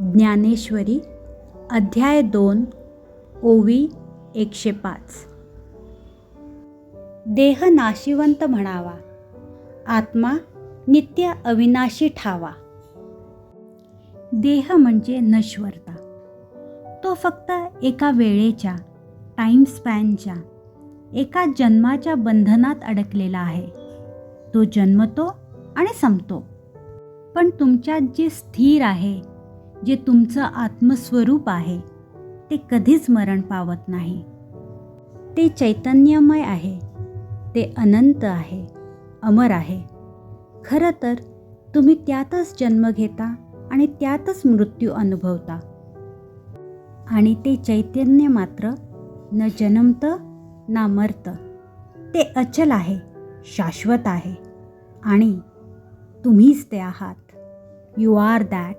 ज्ञानेश्वरी अध्याय दोन ओवी एकशे पाच. देह नाशिवंत म्हणावा आत्मा नित्य अविनाशी ठावा. देह म्हणजे नश्वरता. तो फक्त एका वेळेच्या टाईम स्पॅनच्या एका जन्माच्या बंधनात अडकलेला आहे. तो जन्मतो आणि संपतो. पण तुमच्यात जे स्थिर आहे जे तुमचं आत्मस्वरूप आहे ते कधीच मरण पावत नाही. ते चैतन्यमय आहे ते अनंत आहे अमर आहे. खरं तर तुम्ही त्यातच जन्म घेता आणि त्यातच मृत्यू अनुभवता. आणि ते चैतन्य मात्र न जन्मतं ना मरतं. ते अचल आहे शाश्वत आहे. आणि तुम्हीच ते आहात. You R that